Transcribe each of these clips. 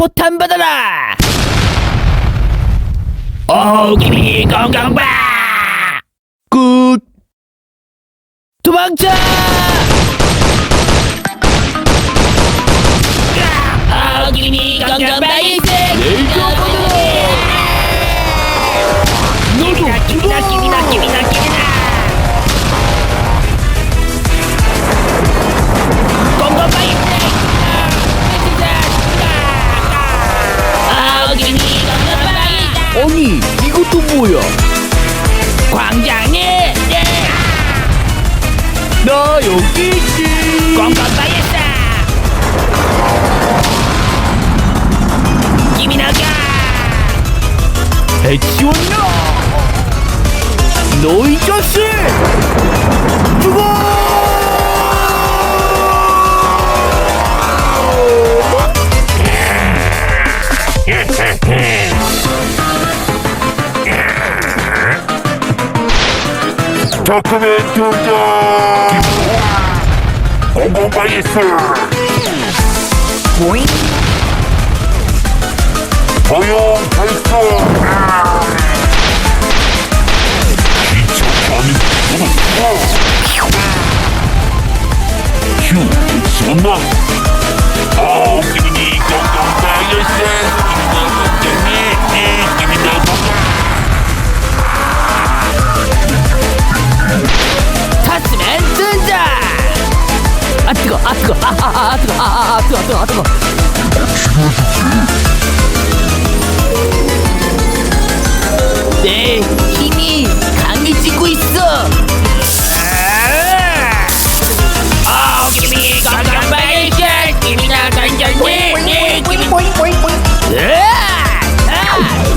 포탄 받아라! 오기미 건강바! 끝! 도망쳐! 오기미 건강바 일생! 너이 자식! 죽어! 도크맨 등장! 공공바이스! 보잉? 고용 발 성! 기척하는 휴, 손나! 아, 기분이 공공바이스! 기분이 기분이 건강! 타스맨 등장 아 뜨거 아 뜨거 아아아 뜨거 아아 아, 뜨거 아 뜨거 아 뜨거 내 힘이 강해 지고 있어 아 김이 김이 네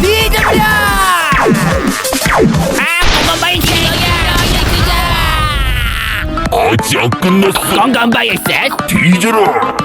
김이! 아! 아, 아직 안 끝났어! 건강바이스 뒤져라!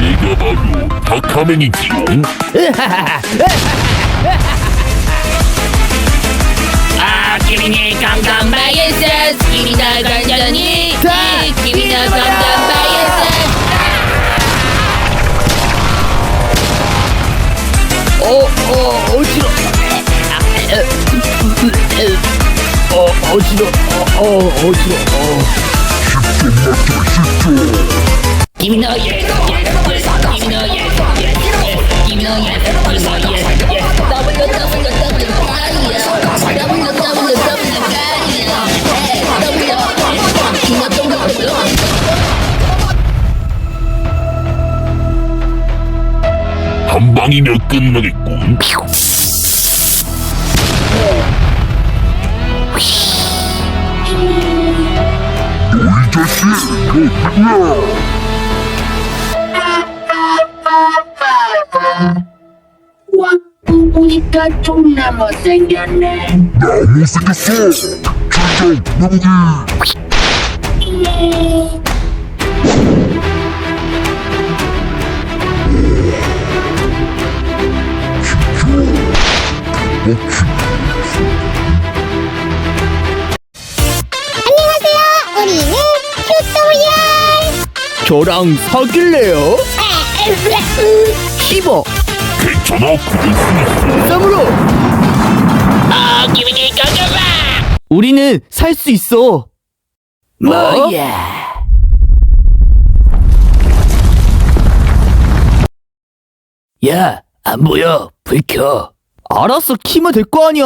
내가 바로 다카맨이지롱! 아, 기민 이 건강바이스 김이 나간절니 김이 나간절바이스 어, 어, 어지러. 어, 어지러. 어, 어, 어지러. 어. Give me no yes, yes, yes. Give me no yes, yes, yes. Give me no yes, give me no yes, yes. Double, double, 한 방이면 끝나겠군! 너이 자식! 너 누구야! 와, 보니까 존나 못생겼네. 나 못생겼어! 출정 내 보기! 안녕하세요. 우리는 큐토리얼. 저랑 사귈래요? 씹어. 괜찮아! 쌈으로. 아, 기민이 건강바. 우리는 살 수 있어. 뭐 야? 야, 안 보여. 불 켜. 알았어, 키면 될 거 아니야.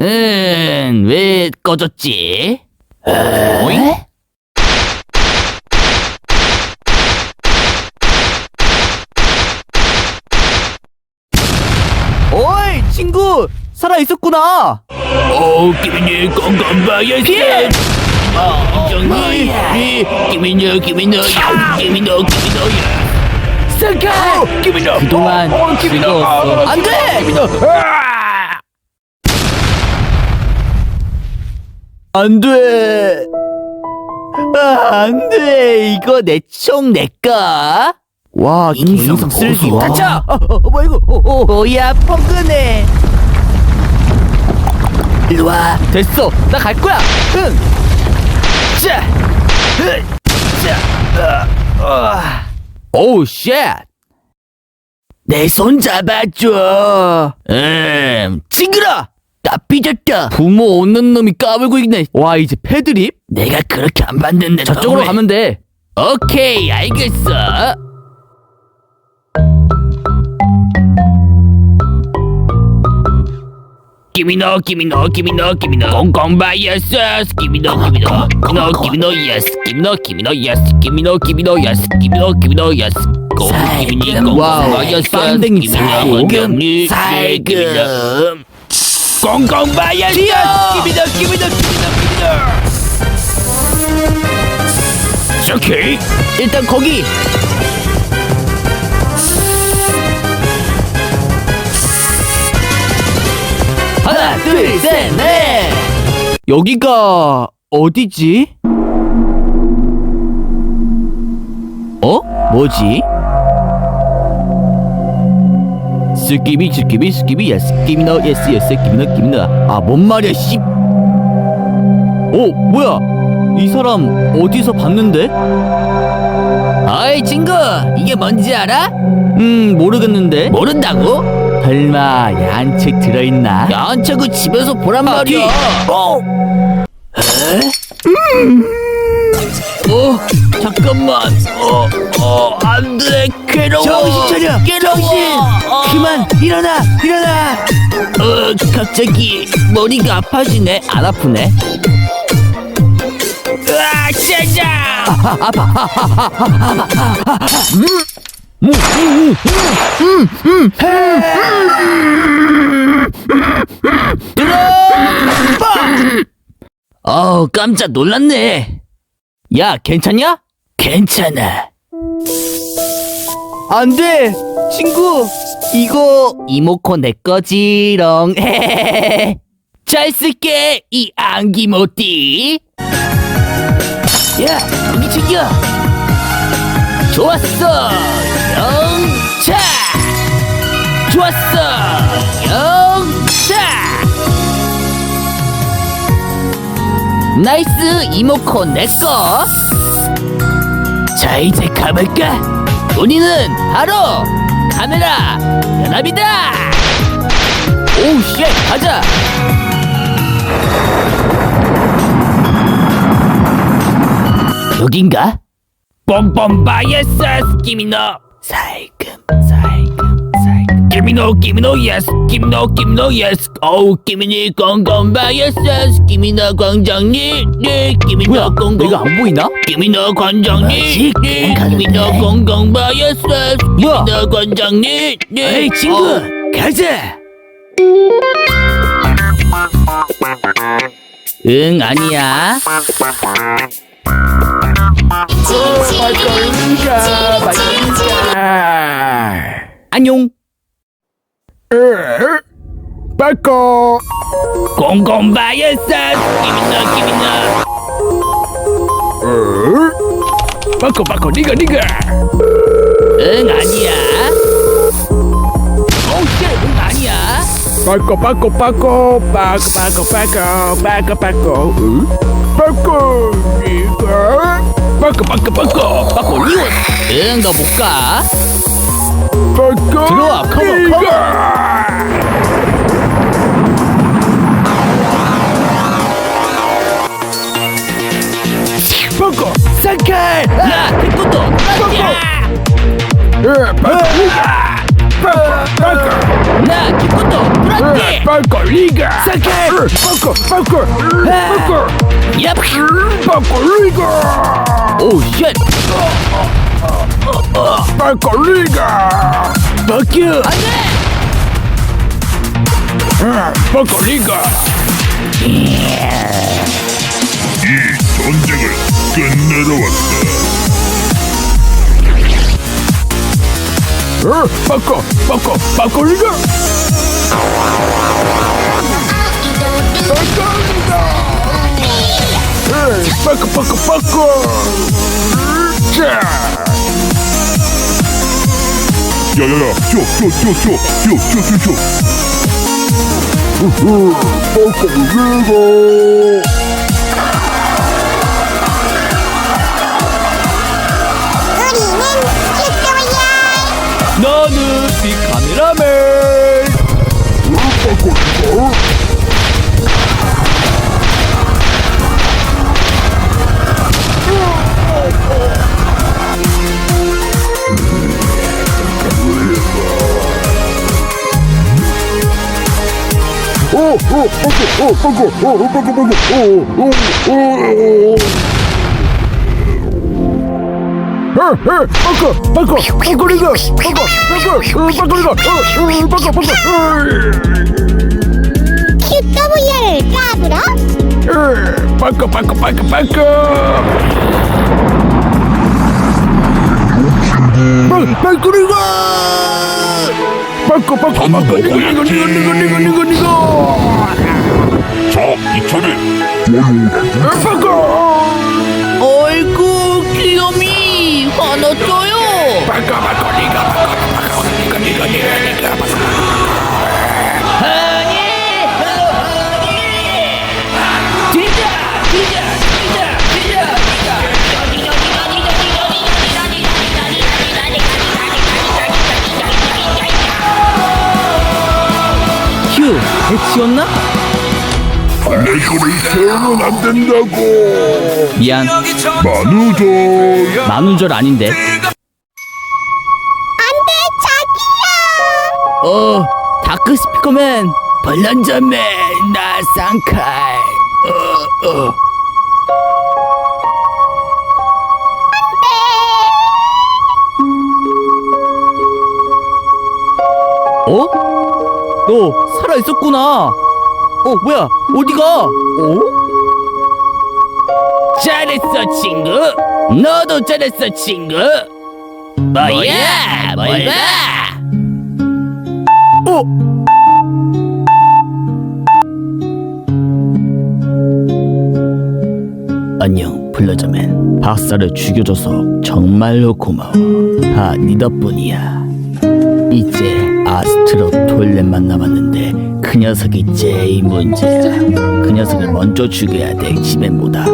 응, 왜 꺼졌지? 오잉? 어이, 친구! 살아 있었구나. 오, 기민이 건강바이스. 어, 정말. 기민이, 기민이, 기민이, 기민이. 기민이. 그동안 즐거웠어. 안 돼! 안 돼. 아, 안 돼. 이거 내 총 내까? 와, 인성 쓸기. 다쳐! 어, 어, 뭐 이거? 어, 어, 뭐야, 펑근해. 일로 와. 됐어. 나 갈 거야. 응. 자. 으, 자. 어, 어. 오우, 쉣. 내 손 잡아줘. 음, 징그러! 나 삐졌다. 부모 없는 놈이 까불고 있네. 와, 이제 패드립? 내가 그렇게 안 봤는데. 저쪽으로 가면 돼. 오케이, 알겠어. Give me no, give me no, give me no, give me no. Gong by yes, yes. Give me no, give me no, no, give me no, yes. Give me no, give me no, yes. Give me no, give me no, yes. Give me no, give me no, yes. Give me no, 와우, yes, yes. 빵댕이 Give me no, 살금, me no, give me no. Gong gong by yes, yes. Give me no, give me no, give me no, give me no. 오케이. 일단 거기. 하나, 둘, 셋, 넷. 여기가 어디지? 어? 뭐지? 스키비 스키비 스키비 예스 스키비 너 예스 예스 스키비 너 스키비 너아뭔 말이야 씨. 오 뭐야 이 사람 어디서 봤는데? 어이 친구 이게 뭔지 알아? 음 모르겠는데 모른다고? 설마 야한 책 들어있나? 야한 책을 집에서 보란 말이야. 어? 에? 음. 어? 잠깐만. 어 어 안 돼. 괴로워. 정신 차려 정신! 그만 일어나 일어나! 어 갑자기 머리가 아파지네. 안 아프네? 으아, 짜자. 어우 깜짝 놀랐네 야 괜찮냐? 괜찮아 안 돼 친구 이거 이모코 내 거지롱 잘 쓸게 이 안기모띠 야 여기 챙겨 좋았어 영차. 좋았어 영차. 나이스 이모코 내꺼. 자 이제 가볼까? 우리는 바로 카메라 연합이다. 오우 쉣 가자. 여긴가? 뻔뻔바이에스 김이너. 살금 살금 살금. 김이노 김이노 예스. 김이노 김이노 예스. 어우 김이니 꽁꽁바이에스 김이노 광장님 네 뭐야, 김이노 꽁꽁. 내가 안 보이나? 김이노 광장님 네, 김이노 공공바이어스, 뭐야? 김이노 광장님 네. 에이 친구. 어, 가자. 응 아니야. Ôi cứng kìa, bà cứng kìa. Anh Nhung Bác cô Con con ba với sếp Kìa kìa kìa Bako bako diga diga Eh ngak ni ah Oh shit ngak ni ah Bako bako bako Bako bako bako Bako bako Bako Bako 빠꾸 빠꾸 빠꾸 빠꾸 리온 응너 못가. 빠꾸 들어와 컴온 컴온 빠꾸 사칼 야 태권도 빠꾸 빠꾸 빠꾸 Nie! Poko, liga! Sakę! Poko, poko, poko! Jep! Poko, liga! O, shit! Poko, liga! Fuck you! A nie! Poko, liga! 이 전쟁을 끝내러 왔다. 어, 바꿔, 바꿔, 바꿔, 이거! 바꿔리가. 에이, 바꿔, 바꿔, 바꿔. 자. 야야야, 튀어, 튀어, 튀어, 튀어, 튀어, 튀어, 튀어, 튀어. 우후, 바꿔리가. 나는 빅카메라맨 QW를 까불어? 빠꾸리가 니가 니가 니가 자, 빠꾸 어이구 귀요미 화났어요 빠꾸 니가 빠꾸 빠꾸 니가 니가 니가 니가 빠꾸 휴 거를 세우면 안 된다고. 미안 만우절. 만우절 아닌데 안돼 자기야 어 다크 스피커맨 벌란자맨 나 쌍칼 어, 어. 어? 너 살아 있었구나. 어 뭐야? 어디가? 어? 잘했어 친구. 너도 잘했어 친구. 뭐야? 뭘 봐? 어? 안녕 블러저맨. 박사를 죽여줘서 정말로 고마워. 다 네 덕분이야 이제 아스트로 토일렛만 남았는데 그 녀석이 제일 문제야 그 녀석을 먼저 죽여야 돼 지벤보다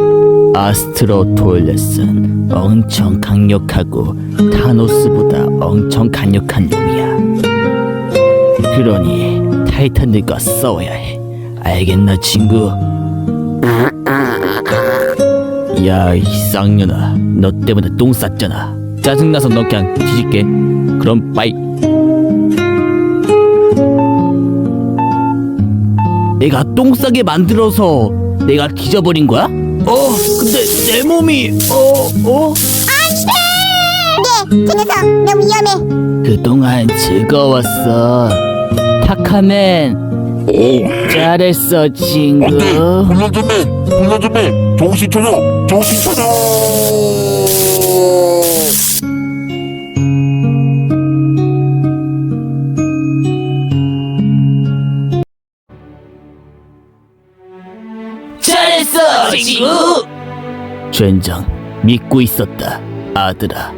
아스트로 토일렛은 엄청 강력하고 타노스보다 엄청 강력한 놈이야 그러니 타이탄들과 싸워야 해. 알겠나 친구? 야, 이 쌍년아, 너 때문에 똥 쌌잖아. 짜증나서 너 그냥 뒤질게. 그럼 빠이. 내가 똥 싸게 만들어서 내가 뒤져버린 거야? 어, 근데 내 몸이 어, 어? 네, 저 녀석 너무 위험해 그동안 즐거웠어. 타카맨, 오, 잘했어 친구. 불러주면, 불러주면, 정신 차려, 정신 차려. 친구. 젠장 믿고 있었다 아들아